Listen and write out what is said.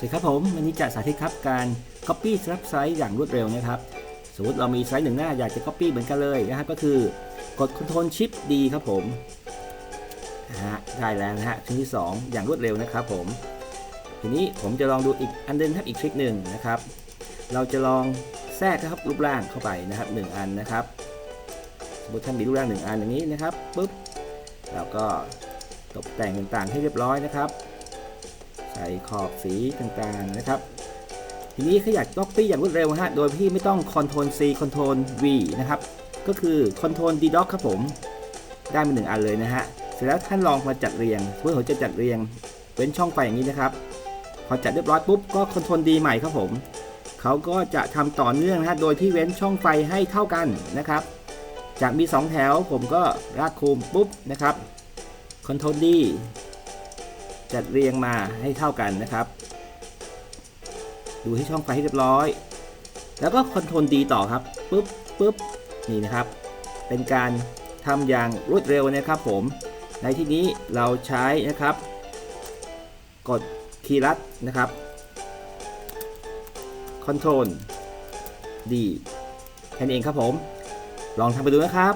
สวัสดีครับผม วันนี้จะสาธิตครับการ Copy สลับไซส์อย่างรวดเร็วนะครับ สมมติเรามีไซส์หนึ่งหน้าอยากจะ Copy เหมือนกันเลยนะครับก็คือกด Ctrl Shift D ครับผมนะฮะได้แล้วนะฮะชิ้นที่ 2 อย่างรวดเร็วนะครับผม ทีนี้ผมจะลองดูอีกอันเดินครับอีกทริคหนึ่งนะครับ เราจะลองแทรกครับรูปร่างเข้าไปนะครับหนึ่งอันนะครับ สมมติท่านมีรูปร่างหนึ่งอันอย่างนี้นะครับปุ๊บแล้วก็ตกแต่งต่างๆให้เรียบร้อยนะครับ ส่ขอบสีต่างๆนะครับ ทีนี้ถ้าอยาก Copy อย่างรวดเร็วฮะโดยที่ไม่ต้อง Ctrl C Ctrl V นะครับ ก็คือ Ctrl D Doc ครับผม ได้มาหนึ่งอันเลยนะฮะ เสร็จแล้วท่านลองมาจัดเรียงเพื่อผมจะจัดเรียงเว้นช่องไฟอย่างนี้นะครับ พอจัดเรียบร้อยปุ๊บก็ Ctrl D ใหม่ครับผมเขาก็จะทำต่อเนื่องนะฮะโดยที่เว้นช่องไฟให้เท่ากันนะครับ จากมี 2 แถวผมก็ลากคูมปุ๊บนะครับ Ctrl D จัดเรียงมาให้เท่ากันนะครับ ดูที่ช่องไฟให้เรียบร้อย แล้วก็คอนโทรลดีต่อครับปุ๊บปุ๊บนี่นะครับ เป็นการทำอย่างรวดเร็วนะครับผม ในที่นี้เราใช้นะครับ กดคีย์ลัดนะครับคอนโทรลดีแค่นี้เองครับผม ลองทำไปดูนะครับ